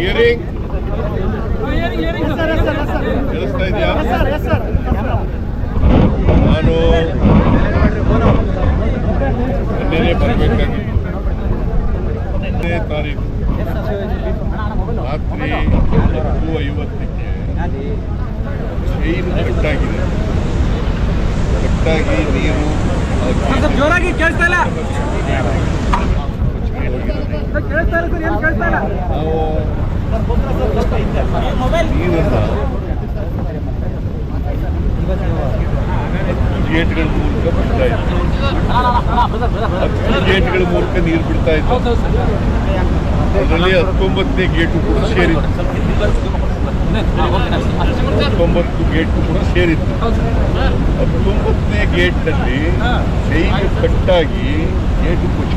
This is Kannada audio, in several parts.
ಹಿಯರಿಂಗ್ ಕೇಳಿಸ್ತಾ ಇದೆಯಾ ನಾನು ನಿನ್ನೆ ಬರಬೇಕಾಗಿದೆ ತಾರೀಕು ರಾತ್ರಿ ಹತ್ತು ಐವತ್ತಕ್ಕೆ ಚೈನ್ ಕಟ್ಟಾಗಿದೆ. ಕಟ್ಟಾಗಿ ನೀರು ಜೋರಾಗಿ ಕೇಳ್ತಾ ಇಲ್ಲ? ನಾವು ಗೇಟ್ಗಳ ಮೂಲಕ ಬಿಡ್ತಾ ಇತ್ತು ಗೇಟ್ಗಳ ಮೂಲಕ ನೀರು ಬಿಡ್ತಾ ಇತ್ತು. ಅದರಲ್ಲಿ ಹತ್ತೊಂಬತ್ತನೇ ಗೇಟು ಕೂಡ ಸೇರಿತ್ತು. ಹತ್ತೊಂಬತ್ತು ಗೇಟ್ ಕೂಡ ಸೇರಿತ್ತು. ಹತ್ತೊಂಬತ್ತನೇ ಗೇಟ್ನಲ್ಲಿ ಚೈನ್ ಕಟ್ಟಾಗಿ ಗೇಟು ಕೊಚ್ಚಿ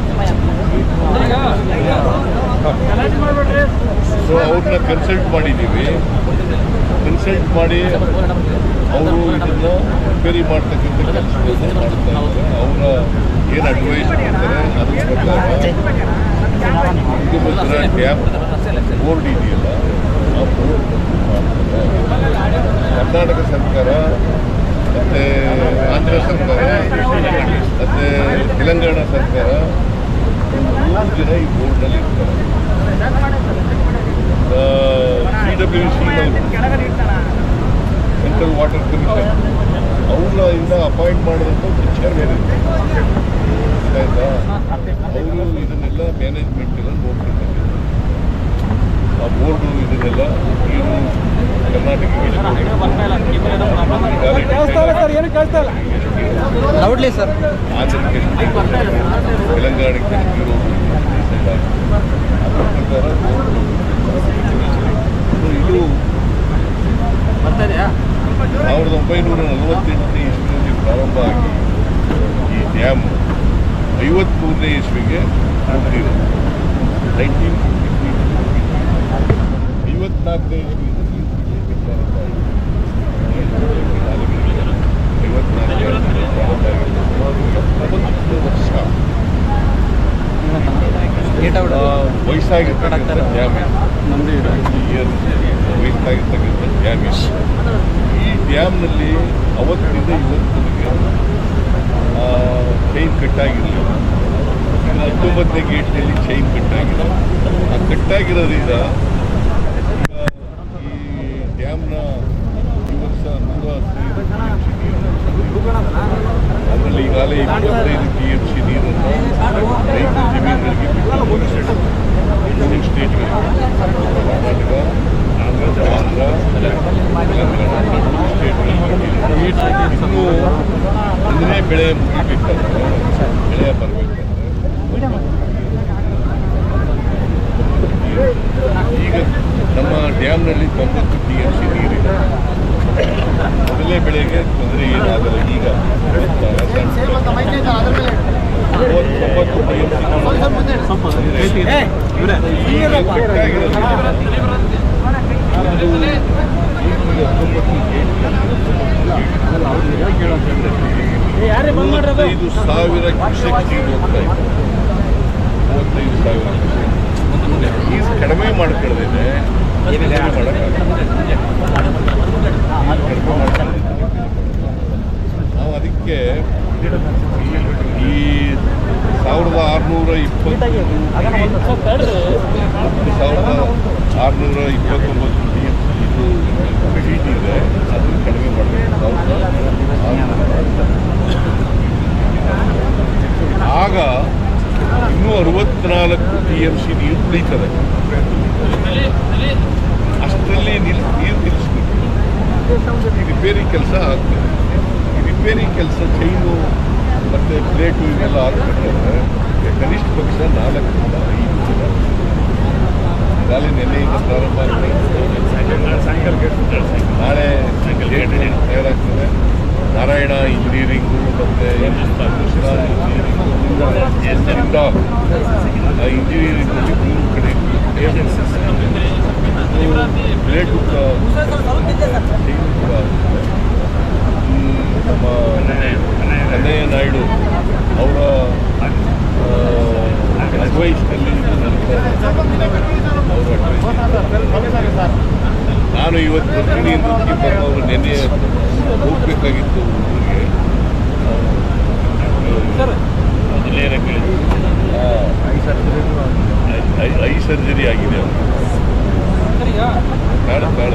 ಸೊ ಅವ್ರನ್ನ ಕನ್ಸಲ್ಟ್ ಮಾಡಿದ್ದೀವಿ ಕನ್ಸಲ್ಟ್ ಮಾಡಿ ಅವರು ಇದನ್ನು ರಿಪೇರಿ ಮಾಡ್ತಕ್ಕಂಥ ಕೆಲಸಗಳನ್ನು ಮಾಡ್ತಾ ಇದ್ದಾರೆ. ಅವರ ಏನು ಅಡ್ವೈಸ್ ಮಾಡ್ತಾರೆ ಅದ್ರ ಪ್ರಕಾರ ತುಂಗಭದ್ರಾ ಡ್ಯಾಮ್ ಬೋರ್ಡ್ ಇದೆಯಲ್ಲ ಆ ಬೋರ್ಡ್ ಕರ್ನಾಟಕ ಸರ್ಕಾರ ಮತ್ತು ಆಂಧ್ರ ಸರ್ಕಾರ, ಮತ್ತು ತೆಲಂಗಾಣ ಸರ್ಕಾರ ಮೂರು ಜನ ಈ ಬೋರ್ಡ್ನಲ್ಲಿ ಇರ್ತಾರೆ. C W C central water commission ಅವ್ರನ್ನ ಇಂದ ಅಪಾಯಿಂಟ್ ಮಾಡಿದಂಥ ಚೇರ್ಮನ್ ಆಯ್ತಾ? ಅವರು ಇದನ್ನೆಲ್ಲ ಮ್ಯಾನೇಜ್ಮೆಂಟ್ ಎಲ್ಲ ನೋಡ್ತಿರ್ತಾರೆ. ಆ ಬೋರ್ಡು ಇದನ್ನೆಲ್ಲ ನೀರು ಕರ್ನಾಟಕ ಸರ್ ತೆಲಂಗಾಣಕ್ಕೆ ನೀರು ಅದ್ರ ಪ್ರಕಾರ ಬೋರ್ಡು ಇದೆಯಾ ಸಾವಿರದ ಒಂಬೈನೂರ ನಲವತ್ತೆಂಟನೇ ಇಸ್ವಿಯಲ್ಲಿ ಪ್ರಾರಂಭ ಆಗಿ ಈ ಡ್ಯಾಮ್ ಐವತ್ಮೂರನೇ ಇಸ್ವಿಗೆ ಮುಗಿದಿರೋದು ನೈನ್ಟೀನ್ ಐವತ್ನಾಲ್ಕನೇ ತ್ರೀ ನೀರು ಬಿಡ್ಲಿಕ್ಕೆ ಪ್ರಾರಂಭ ಆಗಿದೆ. ಐವತ್ನಾಲ್ಕನೇ ಪ್ರಾರಂಭ ಆಗಿದೆ. ವರ್ಷ ವಯಸ್ಸಾಗಿರ್ತಕ್ಕಂಥ ಡ್ಯಾಮ್ ಇಯರ್ ವಯಸ್ಸಾಗಿರ್ತಕ್ಕಂಥ ಡ್ಯಾಮ್ ಇದು. ಈ ಡ್ಯಾಮ್ನಲ್ಲಿ ಅವತ್ತಿನಿಂದ ಇವತ್ತಿಗೆ ಚೈನ್ ಕಟ್ಟಾಗಿರಲಿಲ್ಲ ಹತ್ತೊಂಬತ್ತನೇ ಗೇಟ್ನಲ್ಲಿ ಚೈನ್ ಕಟ್ಟಾಗಿಲ್ಲ ಆ ಕಟ್ಟಾಗಿರೋದ್ರಿಂದ ಈ ಡ್ಯಾಮ್ನ ಈ ವರ್ಷ ನೂರ ಹದಿನೈದು ಟಿ ಅದರಲ್ಲಿ ಈಗಾಗಲೇ ಇಪ್ಪತ್ತೈದು ಟಿ ಎಫ್ ಸಿ ನೀರನ್ನು ರೈತರ ಜಮೀನುಗಳಿಗೆ ಬಿಟ್ಟು ಬೆಳೆ ಮುಗಿಬೇಕಾದ್ರೆ ಬೆಳೆ ಬರಬೇಕು ಈಗ ನಮ್ಮ ಡ್ಯಾಮ್ನಲ್ಲಿ ತೊಂಬತ್ತು ಟಿ ಮೊದಲನೇ ಬೆಳೆಗೆ ತೊಂದರೆ ಏನಾಗಲ್ಲ ಈಗ ಈಗ ಈಗ? ಮೂವತ್ತೈದು ಸಾವಿರ ನೀರು ಹೋಗ್ತಾ ಮೂವತ್ತೈದು ಸಾವಿರ ನೀರು ಕಡಿಮೆ ಮಾಡ್ಕೊಳ್ಳೋದಿದೆ ಮಾಡೋಕ್ಕಾಗಲ್ಲ ನೀರು ಕಡಿಮೆ ಮಾಡ್ಕೊಳ್ಳೋದಿದ್ರೆ ನಾವು ಅದಕ್ಕೆ ಈ ಸಾವಿರದ ಆರುನೂರ ಇಪ್ಪತ್ತು ಸಾವಿರದ ಆರುನೂರ ಇಪ್ಪತ್ತೊಂಬತ್ತು ಟಿ ಎಂ ಸಿ ಇದು ಶೀಟ್ ಇದೆ ಅದನ್ನು ಕಡಿಮೆ ಮಾಡಬೇಕು ಸಾವಿರದ ಆರುನೂರ ಆಗ ಇನ್ನೂ ಅರವತ್ನಾಲ್ಕು ಟಿ ಎಂ ಸಿ ನೀರು ಉಳಿತದೆ ಅಷ್ಟರಲ್ಲಿ ನಿಲ್ ನೀರು ನಿಲ್ಲಿಸ್ಬೇಕು ಈ ರಿಪೇರಿ ಕೆಲಸ ಆಗ್ತದೆ ಈ ರಿಪೇರಿ ಕೆಲಸ ಚೈನು ಮತ್ತು ಪ್ಲೇಟು ಇವೆಲ್ಲ ಹಾಕ್ಬೇಕಾದ್ರೆ ಕನಿಷ್ಠ ಪಕ್ಷ ನಾಲ್ಕರಿಂದ ಐದು ದಿನ ನೆನ್ನೆಯಿಂದ ಪ್ರಾರಂಭ ಆಗಿದೆ ನಾಳೆ ತಯಾರಾಗ್ತದೆ ನಾರಾಯಣ ಇಂಜಿನಿಯರಿಂಗು ಮತ್ತು ಇಂಜಿನಿಯರಿಂಗ್ ಮೂರು ಕಡೆ ಪ್ಲೇಟು ಕೂಡ ಕೂಡ ನಮ್ಮ ಕನ್ನಯ್ಯ ನಾಯ್ಡು ಅವರ ನಾನು ಇವತ್ತು ಅವರು ನೆನ್ನೆ ಹೋಗ್ಬೇಕಾಗಿತ್ತು ಊರಿಗೆ. Eye surgery. ಆಗಿದೆ ಅವರು ಸರ್ ಬೇಡ.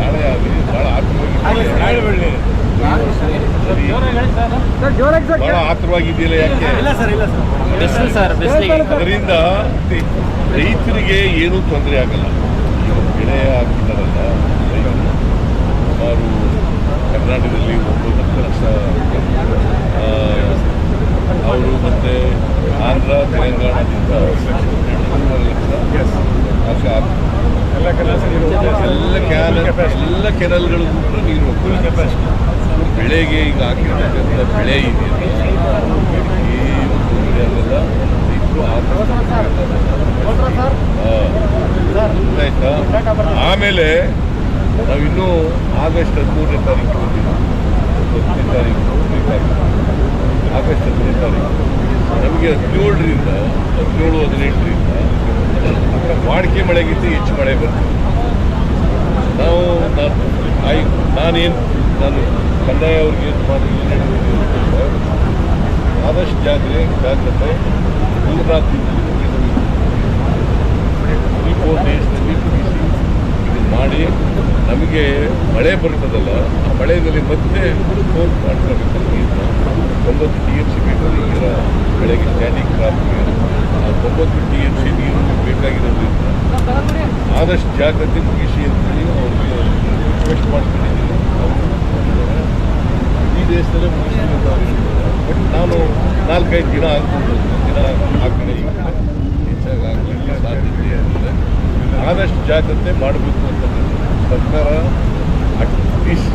ನಾಳೆ ಆಗಲಿ ಭಾಳ ಭಾಳ ಆತುರವಾಗಿದೆಯಲ್ಲ ಯಾಕೆ? ಇಲ್ಲ ಸರ್ ಇಲ್ಲ ಸರ್. ಬಿಸಿಲು ಸರ್ ಬಿಸಿಲಿಗೆ. ಅದರಿಂದ ರೈತರಿಗೆ ಏನೂ ತೊಂದರೆ ಆಗಲ್ಲ. ಬೆಳೆ ಹಾಕಿದಾರಲ್ಲ ಸುಮಾರು ಕರ್ನಾಟಕದಲ್ಲಿ ಒಂಬತ್ತು ಲಕ್ಷ ಅವರು ಮತ್ತೆ ಆಂಧ್ರ ತೆಲಂಗಾಣದಿಂದ ಒಂದೂವರೆ ಲಕ್ಷ. ಆಶೆ. ಆಗ್ತದೆ. ಎಲ್ಲ ಕ್ಯಾನಲ್ ಎಲ್ಲ ಕೆನಲ್ಗಳಿಗೂ ಕೂಡ ನೀರು ಹೋಗ್ತದೆ. ಬೆಳೆಗೆ ಈಗ ಹಾಕಿರ್ತಕ್ಕಂಥ ಬೆಳೆ ತೊಂದರೆ ಆಗಲ್ಲ ರೈತರು ಆಯ್ತಾ? ಆಮೇಲೆ ನಾವಿನ್ನೂ ಆಗಸ್ಟ್ ಹದಿಮೂರನೇ ತಾರೀಕು ಹತ್ತನೇ ತಾರೀಕು ಹತ್ತನೇ ತಾರೀಕು. ಆಗಸ್ಟ್ ನಮಗೆ ಹದಿನೇಳರಿಂದ, ಹದಿನೇಳು, ಹದಿನೆಂಟರಿಂದ ವಾಡಿಕೆ ಮಳೆಗಿಂತ ಹೆಚ್ಚು ಮಳೆ ಬರ್ತದೆ ನಾವು, ನಾನು, ಆಯ್, ನಾನೇನು, ನಾನು ಕಂದಾಯ ಅವ್ರಿಗೆ ಆದಷ್ಟು ಜಾಗ್ರೆ ಜಾಗ್ರತೆ ಮೂರು ದಿನದಲ್ಲಿ ತ್ರೀ ಫೋರ್ ಡೇಸ್ನಲ್ಲಿ ಇದನ್ನು ಮಾಡಿ ನಮಗೆ ಮಳೆ ಬರ್ತದಲ್ಲ, ಆ ಮಳೆಯಲ್ಲಿ ಮತ್ತೆ ಫೋನ್ ಮಾಡ್ಕೋಬೇಕು ತೊಂಬತ್ತು ಟಿ ಎಂ ಸಿ ಬೇಕಾದ್ರೆ ಈಗ ಬೆಳಗ್ಗೆ ಸ್ಟ್ಯಾಂಡಿಂಗ್ ಕ್ರಾಪ್ಗೆ ಆ ತೊಂಬತ್ತು ಟಿ ಎಂ ಸಿ ನೀರು ಬೇಕಾಗಿರೋದ್ರಿಂದ ಆದಷ್ಟು ಜಾಗ್ರತೆ ಮುಗಿಸಿ ಅಂತೇಳಿ ಅವ್ರಿಗೆ ರಿಕ್ವೆಸ್ಟ್ ಮಾಡ್ಕೊಂಡಿದ್ದೀನಿ ಈ ದೇಶದಲ್ಲೇ ಮುಗಿಸಿ. ಬಟ್ ನಾನು ನಾಲ್ಕೈದು ದಿನ ಆಗ್ಬೋದು, ದಿನ ಆ ಕಡೆ ಹೆಚ್ಚಾಗಿ ಆಗಲಿಕ್ಕೆ ಸಾಧ್ಯತೆ ಆದಷ್ಟು ಜಾಗ್ರತೆ ಮಾಡಬೇಕು ಅಂತಕ್ಕಂಥ ಸರ್ಕಾರ ಅಟ್ಲೀಸ್ಟ್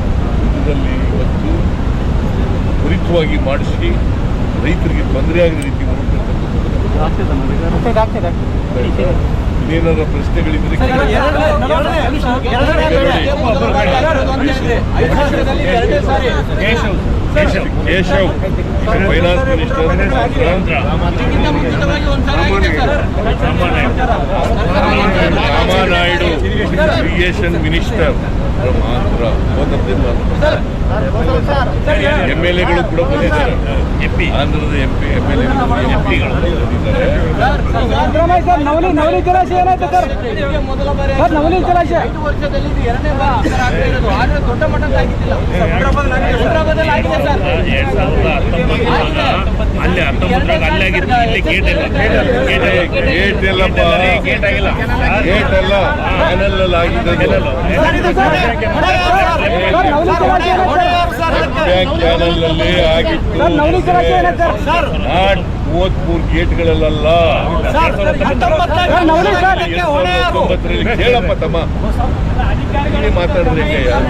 ಇದರಲ್ಲಿ ಇವತ್ತು ತ್ವರಿತವಾಗಿ ಮಾಡಿಸಿ ರೈತರಿಗೆ ತೊಂದರೆ ಆಗದ ರೀತಿ ಇನ್ನೇನಾದ್ರೂ ಇನ್ನೇನಾರ ಪ್ರಶ್ನೆಗಳಿದ್ರೆ ಎರಡನೇ- Keshav finance minister Ramanaidu irrigation minister ಹೋದಂತೆ ಎಂ ಎಲ್ ಎಗಳು ಕೂಡ ಬಂದಿದ್ದಾರೆ ಎಂ ಪಿ. ಆಂಧ್ರದ ಎಂ ಪಿ ಎಂ ಎಲ್ ಎಗಳು ಎಂ ಪಿಗಳು ಬಂದಿದ್ದಾರೆ. ಅಲ್ಲಿ ಹತ್ತೊಂಬತ್ತರಾಗ ಅಲ್ಲಿ ಆಗಿತ್ತು ಇಲ್ಲಿ ಗೇಟ್ ಇಲ್ಲ ಗೇಟ್ ಇಲ್ಲ ಗೇಟ್ ಆಗಿಲ್ಲ. ಗೇಟ್ ಅಲ್ಲ ಕ್ಯಾನಲ್ ಅಲ್ಲಿ ಆಗಿದೆ ಸರ್ ಇದು ಸರ್ ಸರ್. ನವಲಿ ಜಲಾಶಯ ಏನಾಯ್ತು ಸರ್ ಬ್ಯಾಂಕ್ ಕ್ಯಾನಲ್ನಲ್ಲಿ ಆಗಿತ್ತು ಮೂವತ್ಮೂರು ಗೇಟ್ಗಳಲ್ಲ ಕೇಳಪ್ಪ ತಮ್ಮ. ಮಾತಾಡಿದ್ರೆ ಎರಡ್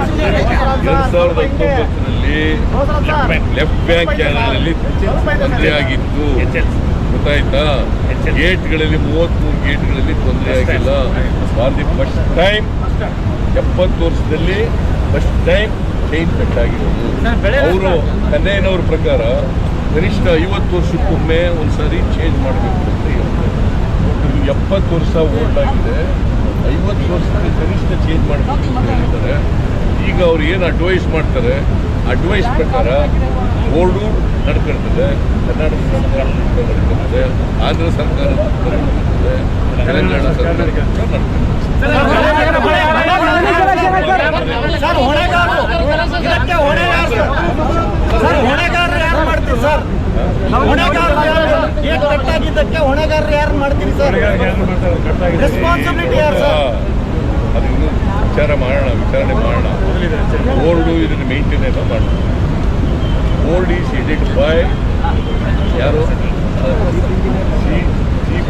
ಸಾವಿರದ ಹತ್ತೊಂಬತ್ತರಲ್ಲಿ ಲೆಫ್ಟ್ ಬ್ಯಾಂಕ್ ಕ್ಯಾನಲ್ ಅಲ್ಲಿ ತೊಂದರೆ ಆಗಿತ್ತು. ಗೊತ್ತಾಯ್ತಾ? ಗೇಟ್ಗಳಲ್ಲಿ ಮೂವತ್ಮೂರು ಗೇಟ್ಗಳಲ್ಲಿ ತೊಂದರೆ ಆಗಿಲ್ಲ. ಫಾರ್ ದಿ ಫಸ್ಟ್ ಟೈಮ್ ಎಪ್ಪತ್ತು ವರ್ಷದಲ್ಲಿ ಫಸ್ಟ್ ಟೈಮ್ ಚೈನ್ ಕಟ್ ಆಗಿರೋದು. ಅವರು ಕನ್ನಯ್ಯನವ್ರ ಪ್ರಕಾರ ಕನಿಷ್ಠ ಐವತ್ತು ವರ್ಷಕ್ಕೊಮ್ಮೆ ಒಂದ್ಸರಿ ಚೇಂಜ್ ಮಾಡಬೇಕು ಅಂತ ಹೇಳ್ತಾರೆ. ಎಪ್ಪತ್ತು ವರ್ಷ ಓಲ್ಡ್ ಆಗಿದೆ. ಐವತ್ತು ವರ್ಷಕ್ಕೆ ಕನಿಷ್ಠ ಚೇಂಜ್ ಮಾಡಬೇಕು ಅಂತ ಹೇಳಿದ್ದಾರೆ. ಈಗ ಅವ್ರು ಏನು ಅಡ್ವೈಸ್ ಮಾಡ್ತಾರೆ? ಅಡ್ವೈಸ್ ಪ್ರಕಾರ ಬೋರ್ಡು ನಡ್ಕೊಳ್ತದೆ ಕರ್ನಾಟಕ ಸರ್ಕಾರ ನಡ್ಕೊಳ್ತದೆ ಆಂಧ್ರ ಸರ್ಕಾರ ನಡ್ಕೊಳ್ತದೆ ತೆಲಂಗಾಣ ಸರ್ಕಾರ ನಡ್ಕೊಳ್ತದೆ ಸರ್ ಹೊಣೆಗಾರರು. ಇದಕ್ಕೆ ಹೊಣೆಗಾರರು ಸರ್? ಹೊಣೆಗಾರರು ಯಾರು ಮಾಡ್ತೀವಿ ಸರ್? ಹೊಣೆಗಾರರು ಯಾರು ಗೇಟ್ ಕಟ್ಟಾಗಿದ್ದಕ್ಕೆ ಹೊಣೆಗಾರರು ಯಾರು ಮಾಡ್ತೀರಿ ಸರ್? ರೆಸ್ಪಾನ್ಸಿಬಿಲಿಟಿ ಯಾರು ಸರ್? ಅದು ಇನ್ನೂ ವಿಚಾರ ಮಾಡೋಣ ವಿಚಾರಣೆ ಮಾಡೋಣ. ಬೋರ್ಡು ಇದನ್ನು ಮೇಂಟೈನ್ ಎಲ್ಲ ಮಾಡೋಣ ಬೋರ್ಡ್ ಈಸ್ ಎಡಿಟ್ ಬೈ ಯಾರು? ಸಿ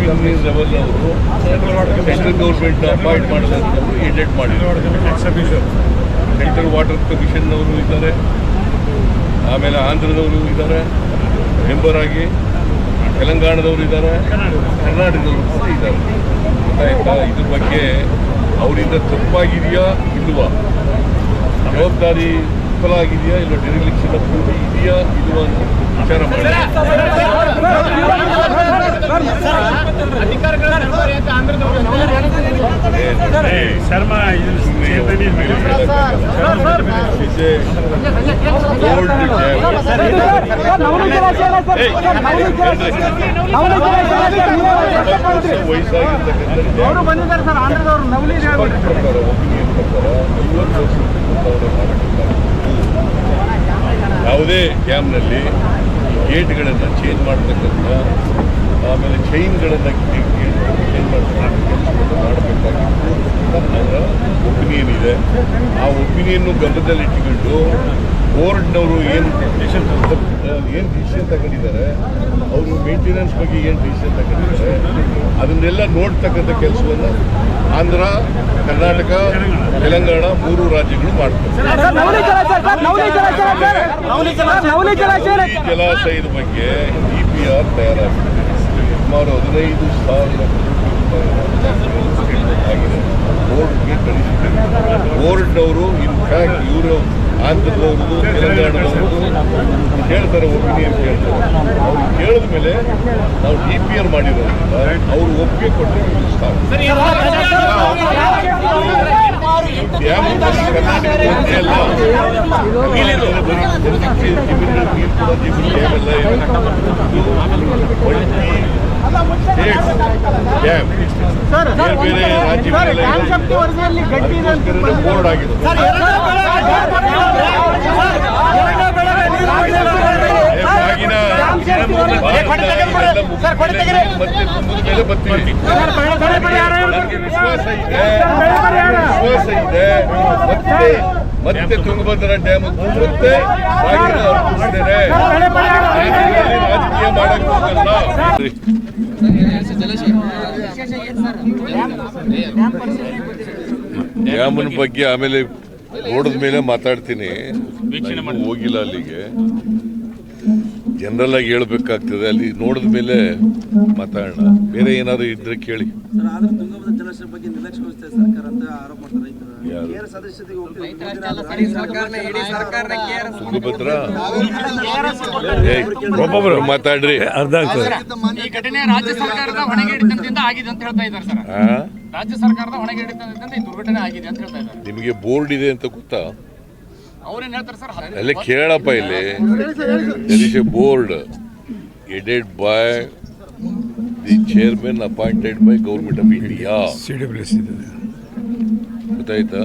ಪಿ ಲೆವೆಲ್ ಅವರು ಸೆಂಟ್ರಲ್ ಗೌರ್ಮೆಂಟ್ ಅಪಾಯಿಂಟ್ ಮಾಡಿದಂಥವ್ರು ಎಡೆಡ್ ಮಾಡಿದ್ದಾರೆ ಸೆಂಟ್ರಲ್ ವಾಟರ್ ಕಮಿಷನ್ ಅವರು ಇದ್ದಾರೆ ಆಮೇಲೆ ಆಂಧ್ರದವರು ಇದ್ದಾರೆ ಮೆಂಬರ್ ಆಗಿ ತೆಲಂಗಾಣದವರು ಇದ್ದಾರೆ ಕರ್ನಾಟಕದವರು ಕೂಡ ಇದ್ದಾರೆ ಗೊತ್ತಾಯ್ತಾ ಇದ್ರ ಬಗ್ಗೆ ಅವರಿಂದ ತಪ್ಪಾಗಿದೆಯಾ ಇಲ್ವಾ ಜವಾಬ್ದಾರಿ ವಿಫಲ ಆಗಿದೆಯಾ ಇಲ್ಲ ಡೆರಿಲಿಕ್ಷನ್ ಇದೆಯಾ ಇಲ್ವಾ ಅಂತ ವಿಚಾರ ಮಾಡಿ ಶರ್ಮಾ. ವಯಸ್ಸಾಗಿರ್ತಕ್ಕಂಥ ಬಂದಿದ್ದಾರೆ ಸರ್ ಆಂಧ್ರದವರು ನವಲಿ ಯಾವುದೇ ಡ್ಯಾಮ್ನಲ್ಲಿ ಗೇಟ್ಗಳನ್ನು ಚೇಂಜ್ ಮಾಡ್ತಕ್ಕಂಥ ಆಮೇಲೆ ಚೈನ್ಗಳನ್ನು ಚೇಂಜ್ ಕೆಲಸವನ್ನು ಮಾಡಬೇಕಾಗಿತ್ತು. ಅವರ ಒಪಿನಿಯನ್ ಇದೆ. ಆ ಒಪಿನಿಯನ್ನು ಗಮನದಲ್ಲಿಟ್ಟುಕೊಂಡು ಬೋರ್ಡ್ನವರು ಏನು ಡಿಸಿಷನ್ ಏನು ಡಿಸಿಷನ್ ತಗೊಂಡಿದ್ದಾರೆ ಅವರು ಮೇಂಟೆನೆನ್ಸ್ ಬಗ್ಗೆ ಏನು ಡಿಸಿಷನ್ ತಗೊಂಡಿದ್ದಾರೆ ಅದನ್ನೆಲ್ಲ ನೋಡ್ತಕ್ಕಂಥ ಕೆಲಸವನ್ನು ಆಂಧ್ರ ಕರ್ನಾಟಕ ತೆಲಂಗಾಣ ಮೂರು ರಾಜ್ಯಗಳು ಮಾಡ್ತಾರೆ ಜಲಾಶಯದ ಬಗ್ಗೆ ಡಿ ಪಿ ಆರ್ ತಯಾರಾಗಿದೆ. ಸುಮಾರು ಹದಿನೈದು ಸಾವಿರ ಕೋಟಿ ರೂಪಾಯಿ ಆಗಿದೆ ಬೋರ್ಡ್ಗೆ ಕಳಿಸಿದ್ದಾರೆ ಬೋರ್ಡ್ನವರು ಇನ್ಫ್ಯಾಕ್ಟ್ ಇವರು ಆಂಧ್ರದವ್ರದ್ದು ತೆಲಂಗಾಣದವ್ರದ್ದು ಕೇಳ್ತಾರೆ ಒಪಿನಿಯನ್ ಕೇಳ್ತಾರೆ ಅವ್ರು ಕೇಳಿದ ಮೇಲೆ ನಾವು ಡಿ ಪಿ ಆರ್ ಮಾಡಿರೋದ್ರಿಂದ ಅವ್ರು ಒಪ್ಪಿಗೆ ಜಲಶಕ್ತಿ ಜಮೀನುಗಳು ನೀರು ಕೂಡ ಬೇರೆ ಬೇರೆ ರಾಜ್ಯಗಳೆಲ್ಲ ಬೋರ್ಡ್ ಆಗಿದೆ ಮತ್ತೆ ತುಂಗಭದ್ರ ಬರ್ತೀವಿ ವಿಶ್ವಾಸ ಇದೆ ವಿಶ್ವಾಸ ಇದೆ ಮತ್ತೆ ಮತ್ತೆ ತುಂಗಭದ್ರಾ ಡ್ಯಾಮ್ ಅರ್ಪಿಸ್ತೇನೆ ರಾಜಕೀಯ ರಾಜಕೀಯ ಮಾಡಕ್ ಹೋಗಲ್ಲ ಡ್ಯಾಮನ ಬಗ್ಗೆ ಆಮೇಲೆ ನೋಡಿದ ಮೇಲೆ ಮಾತಾಡ್ತೀನಿ. ಹೋಗಿಲ್ಲ ಅಲ್ಲಿಗೆ. ಜನರಲ್ ಆಗಿ ಹೇಳ್ಬೇಕಾಗ್ತದೆ. ಅಲ್ಲಿ ನೋಡಿದ ಮೇಲೆ ಮಾತಾಡೋಣ. ಬೇರೆ ಏನಾದ್ರು ಇದ್ರೆ ಕೇಳಿ. ಒಬ್ಬೊಬ್ರು ಮಾತಾಡ್ರಿ. ಅರ್ಧ ಆಗ್ತದೆ. ಈ ಘಟನೆ ರಾಜ್ಯ ಸರ್ಕಾರದ ಹೊಣೆಗೆಡಿತನದಿಂದ ಆಗಿದೆ ಅಂತ ಹೇಳ್ತಾ ಇದ್ದಾರೆ ಸರ್. ರಾಜ್ಯ ಸರ್ಕಾರದ ಹೊಣೆಗೆಡಿತನದಿಂದ ಈ ದುರ್ಘಟನೆ ಆಗಿದೆ ಅಂತ ಹೇಳ್ತಾ ಇದ್ದಾರೆ. ನಿಮಗೆ ಬೋರ್ಡ್ ಇದೆ ಅಂತ ಗೊತ್ತಾ? ಅಲ್ಲ ಕೇಳಪ್ಪ ಇಲ್ಲಿ. There a board headed by the chairman appointed by government of India C W C ಇದೆ. ಗೊತ್ತಾಯ್ತಾ?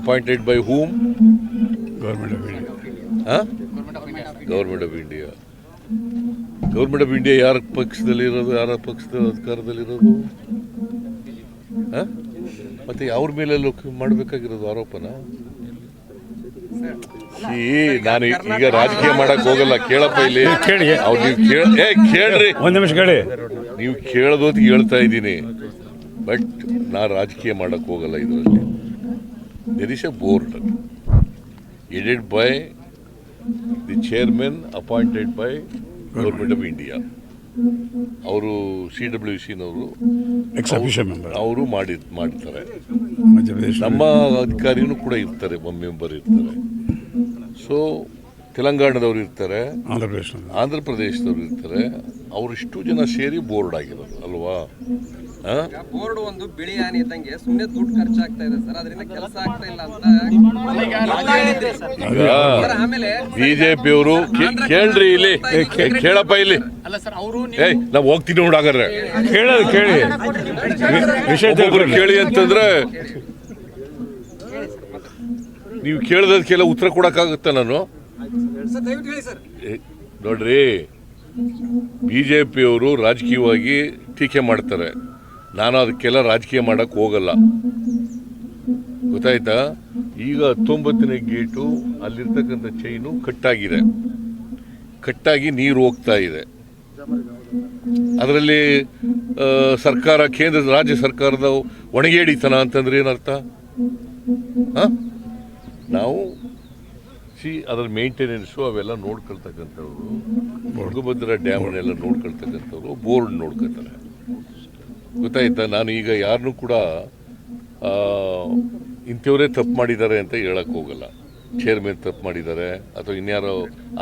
Appointed by whom government of India government of India government of India ಯಾರ ಪಕ್ಷದಲ್ಲಿ ಇರೋದು? ಯಾರ ಪಕ್ಷದ ಅಧಿಕಾರದಲ್ಲಿರೋದು ಹಾಂ ಮತ್ತೆ ಅವ್ರ ಮೇಲೆ ಲೋಕ ಮಾಡಬೇಕಾಗಿರೋದು ಆರೋಪನ? ನಾನು ಈಗ ರಾಜಕೀಯ ಮಾಡಕ್ ಹೋಗಲ್ಲ ಕೇಳಪ್ಪ ಇಲ್ಲಿ. ಕೇಳಿ. ಅವ್ರು ನೀವು ಕೇಳ ಏ ಕೇಳ್ರಿ. ಒಂದು ನಿಮಿಷ ಕೇಳಿ. ನೀವು ಕೇಳೋದು ಹೇಳ್ತಾ ಇದ್ದೀನಿ. ಬಟ್ ನಾ ರಾಜಕೀಯ ಮಾಡಕ್ ಹೋಗಲ್ಲ ಇದರಲ್ಲಿ. There is a board headed by the chairman appointed by government of India ಅವರು ಸಿ ಡಬ್ಲ್ಯೂ ಸಿನವರು ಅವರು ಮಾಡಿ ಮಾಡ್ತಾರೆ. ನಮ್ಮ ಅಧಿಕಾರಿನೂ ಕೂಡ ಇರ್ತಾರೆ ಮೆಂಬರ್ ಇರ್ತಾರೆ. ಸೊ ತೆಲಂಗಾಣದವ್ರು ಇರ್ತಾರೆ ಆಂಧ್ರ ಪ್ರದೇಶ ಆಂಧ್ರ ಪ್ರದೇಶದವ್ರು ಇರ್ತಾರೆ. ಅವರಿಷ್ಟು ಜನ ಸೇರಿ ಬೋರ್ಡ್ ಆಗಿರೋದು ಅಲ್ವಾ? ಬೋರ್ಡ್ ಒಂದು ಬಿಳಿ ಆನೆ ಇದ್ದಂಗೆ ಸುಮ್ಮನೆ ದುಡ್ಡು ಖರ್ಚಾಗ್ತಾ ಇದೆ ಸರ್. ಅದರಿಂದ ಕೆಲಸ ಆಗ್ತಾ ಇಲ್ಲ ಅಂತ ಆಮೇಲೆ ಬಿಜೆಪಿ ಅವರು ಕೇಳ್ರಿ ಇಲ್ಲಿ. ಕೇಳಪ್ಪ ಇಲ್ಲಿ. ಅಲ್ಲ ಸರ್ ಅವರು ಏಯ್ ನಾವು ಹೋಗ್ತೀನಿ ನೋಡಾಗ್ರೆ ಕೇಳೋದು ಕೇಳಿ ವಿಶೇಷ ಒಬ್ಬೊಬ್ರು ಕೇಳಿ ಅಂತಂದ್ರೆ ನೀವು ಕೇಳದಕ್ಕೆಲ್ಲ ಉತ್ತರ ಕೊಡಕ್ಕಾಗುತ್ತ ನಾನು? ನೋಡ್ರಿ ಜೆ ನೋಡ್ರಿ. ಬಿಜೆಪಿಯವರು ರಾಜಕೀಯವಾಗಿ ಟೀಕೆ ಮಾಡ್ತಾರೆ. ನಾನು ಅದಕ್ಕೆಲ್ಲ ರಾಜಕೀಯ ಮಾಡೋಕ್ಕೆ ಹೋಗಲ್ಲ. ಗೊತ್ತಾಯ್ತಾ? ಈಗ ಹತ್ತೊಂಬತ್ತನೇ ಗೇಟು ಅಲ್ಲಿರ್ತಕ್ಕಂಥ ಚೈನು ಕಟ್ಟಾಗಿದೆ. ಕಟ್ಟಾಗಿ ನೀರು ಹೋಗ್ತಾ ಇದೆ. ಅದರಲ್ಲಿ ಸರ್ಕಾರ, ಕೇಂದ್ರ, ರಾಜ್ಯ ಸರ್ಕಾರದ ಒಣಗೇಡಿತನ ಅಂತಂದ್ರೆ ಏನರ್ಥ? ನಾವು ಸಿ, ಅದರ ಮೇಂಟೆನೆನ್ಸು ಅವೆಲ್ಲ ನೋಡ್ಕೊಳ್ತಕ್ಕಂಥವ್ರು ತುಂಗಭದ್ರಾ ಡ್ಯಾಮ್ನೆಲ್ಲ ನೋಡ್ಕೊಳ್ತಕ್ಕಂಥವ್ರು, ಬೋರ್ಡ್ ನೋಡ್ಕೊತಾರೆ ಗೊತ್ತಾಯ್ತಾ? ನಾನು ಈಗ ಯಾರನ್ನೂ ಕೂಡ ಇಂಥವರೇ ತಪ್ಪು ಮಾಡಿದ್ದಾರೆ ಅಂತ ಹೇಳಕ್ ಹೋಗಲ್ಲ. ಚೇರ್ಮನ್ ತಪ್ಪು ಮಾಡಿದ್ದಾರೆ, ಅಥವಾ ಇನ್ಯಾರೋ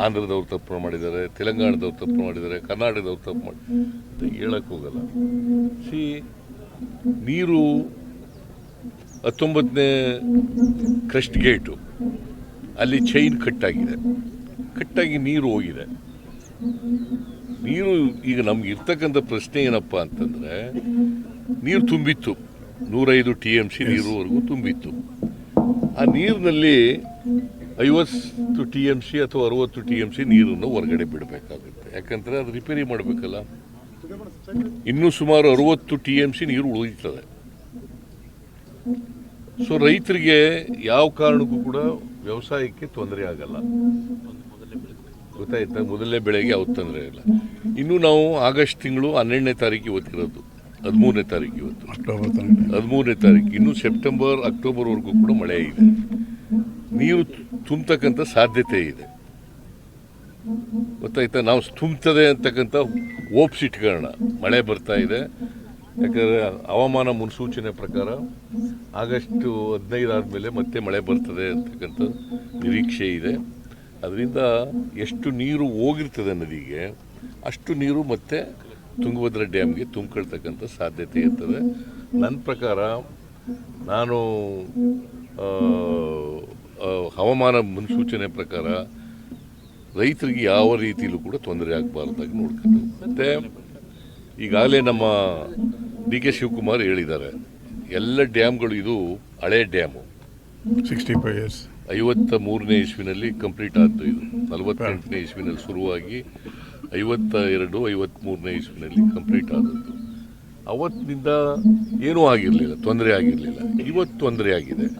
ಆಂಧ್ರದವ್ರು ತಪ್ಪು ಮಾಡಿದ್ದಾರೆ, ತೆಲಂಗಾಣದವ್ರು ತಪ್ಪು ಮಾಡಿದ್ದಾರೆ, ಕರ್ನಾಟಕದವ್ರು ತಪ್ಪು ಮಾಡಿ, ಅಂತ ಹೇಳಕ್ ಹೋಗಲ್ಲ. ಸಿ ನೀರು ಹತ್ತೊಂಬತ್ತನೇ ಕ್ರಸ್ಟ್ ಗೇಟು ಅಲ್ಲಿ ಚೈನ್ ಕಟ್ಟಾಗಿದೆ ಕಟ್ಟಾಗಿ ನೀರು ಹೋಗಿದೆ. ನೀರು ಈಗ ನಮ್ಗೆ ಇರ್ತಕ್ಕಂಥ ಪ್ರಶ್ನೆ ಏನಪ್ಪ ಅಂತಂದ್ರೆ ನೀರು ತುಂಬಿತ್ತು. ನೂರೈದು ಟಿ ಎಂ ಸಿ ನೀರುವರೆಗೂ ತುಂಬಿತ್ತು. ಆ ನೀರಿನಲ್ಲಿ ಐವತ್ತು ಟಿ ಎಂ ಸಿ ಅಥವಾ ಅರವತ್ತು ಟಿ ಎಂ ಸಿ ನೀರನ್ನು ಹೊರಗಡೆ ಬಿಡಬೇಕಾಗುತ್ತೆ. ಯಾಕಂದ್ರೆ ಅದು ರಿಪೇರಿ ಮಾಡಬೇಕಲ್ಲ. ಇನ್ನೂ ಸುಮಾರು ಅರವತ್ತು ಟಿ ಎಂ ಸಿ ನೀರು ಉಳಿಯುತ್ತದೆ. ಸೊ ರೈತರಿಗೆ ಯಾವ ಕಾರಣಕ್ಕೂ ಕೂಡ ವ್ಯವಸಾಯಕ್ಕೆ ತೊಂದರೆ ಆಗಲ್ಲ. ಗೊತ್ತಾಯ್ತಾ ಮೊದಲನೇ ಬೆಳೆಗೆ ಯಾವ ತೊಂದರೆ ಇಲ್ಲ. ಇನ್ನು ನಾವು ಆಗಸ್ಟ್ ತಿಂಗಳು ಹನ್ನೆರಡನೇ ತಾರೀಕು ಇವತ್ತಿರೋದು. ಹದಿಮೂರನೇ ತಾರೀಕು ಇವತ್ತು. ಹದಿಮೂರನೇ ತಾರೀಕು ಇನ್ನು ಸೆಪ್ಟೆಂಬರ್ ಅಕ್ಟೋಬರ್ವರೆಗೂ ಕೂಡ ಮಳೆ ಇದೆ. ನೀರು ತುಂಬತಕ್ಕಂಥ ಸಾಧ್ಯತೆ ಇದೆ. ಗೊತ್ತಾಯ್ತಾ? ನಾವು ತುಂಬ್ತದೆ ಅಂತಕ್ಕಂಥ ಓಪ್ಸ್ ಇಟ್ಕೊಳ್ಳೋಣ. ಮಳೆ ಬರ್ತಾ ಇದೆ. ಯಾಕಂದರೆ ಹವಾಮಾನ ಮುನ್ಸೂಚನೆ ಪ್ರಕಾರ ಆಗಸ್ಟ್ ಹದಿನೈದು ಆದಮೇಲೆ ಮತ್ತೆ ಮಳೆ ಬರ್ತದೆ ಅಂತಕ್ಕಂಥ ನಿರೀಕ್ಷೆ ಇದೆ. ಅದರಿಂದ ಎಷ್ಟು ನೀರು ಹೋಗಿರ್ತದೆ ನದಿಗೆ, ಅಷ್ಟು ನೀರು ಮತ್ತೆ ತುಂಗಭದ್ರಾ ಡ್ಯಾಮ್ಗೆ ತುಂಬಿಕೊಳ್ತಕ್ಕಂಥ ಸಾಧ್ಯತೆ ಇರ್ತದೆ. ನನ್ನ ಪ್ರಕಾರ ನಾನು ಹವಾಮಾನ ಮುನ್ಸೂಚನೆ ಪ್ರಕಾರ ರೈತರಿಗೆ ಯಾವ ರೀತಿಯಲ್ಲೂ ಕೂಡ ತೊಂದರೆ ಆಗಬಾರ್ದಾಗಿ ನೋಡ್ಕೊಂಡು. ಮತ್ತು ಈಗಾಗಲೇ ನಮ್ಮ ಡಿ ಕೆ ಶಿವಕುಮಾರ್ ಹೇಳಿದ್ದಾರೆ, ಎಲ್ಲ ಡ್ಯಾಮ್ಗಳು ಇದು ಹಳೆ ಡ್ಯಾಮು. ಸಿಕ್ಸ್ಟಿ ಫೈವ್ ಇಯರ್ಸ್ ಐವತ್ತ ಮೂರನೇ ಇಸ್ವಿನಲ್ಲಿ ಕಂಪ್ಲೀಟ್ ಆಯಿತು ಇದು. ನಲವತ್ತೆಂಟನೇ ಇಸ್ವಿನಲ್ಲಿ ಶುರುವಾಗಿ ಐವತ್ತ ಎರಡು ಐವತ್ತ್ಮೂರನೇ ಇಸ್ವಿನಲ್ಲಿ ಕಂಪ್ಲೀಟ್ ಆದದ್ದು. ಅವತ್ತಿನಿಂದ ಏನೂ ಆಗಿರಲಿಲ್ಲ, ತೊಂದರೆ ಆಗಿರಲಿಲ್ಲ. ಇವತ್ತು ತೊಂದರೆ ಆಗಿದೆ.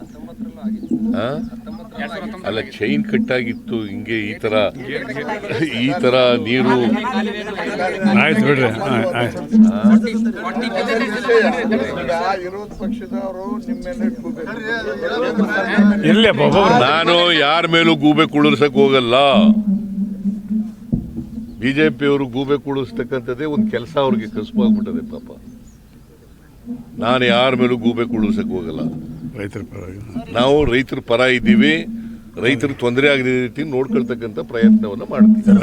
ಆ? ಅಲ್ಲ ಚೈನ್ ಕಟ್ ಆಗಿತ್ತು ಹಿಂಗೆ ಈ ತರ ಈ ತರ ನೀರು ಆಯ್ತು ಬಿಡ್ರಿ ನಾನು ಯಾರ ಮೇಲೂ ಗೂಬೆ ಕುಳಿಸಕ್ ಹೋಗಲ್ಲ. ಬಿಜೆಪಿಯವರು ಗೂಬೆ ಕುಳಿಸ್ತಕ್ಕಂಥದ್ದೇ ಒಂದು ಕೆಲಸ ಅವ್ರಿಗೆ ಕಸುಬಾಗ್ಬಿಟ್ಟದೆ ಪಾಪ. ನಾನು ಯಾರ ಮೇಲೂ ಗೂಬೆ ಕುಳಿಸಕ್ ಹೋಗಲ್ಲ. ರೈತರ ಪರ ನಾವು ರೈತರ ಪರ ಇದ್ದೀವಿ. ರೈತರಿಗೆ ತೊಂದರೆ ಆಗದ ರೀತಿ ನೋಡ್ಕೊಳ್ತಕ್ಕಂಥ ಪ್ರಯತ್ನವನ್ನು ಮಾಡ್ತೀವಿ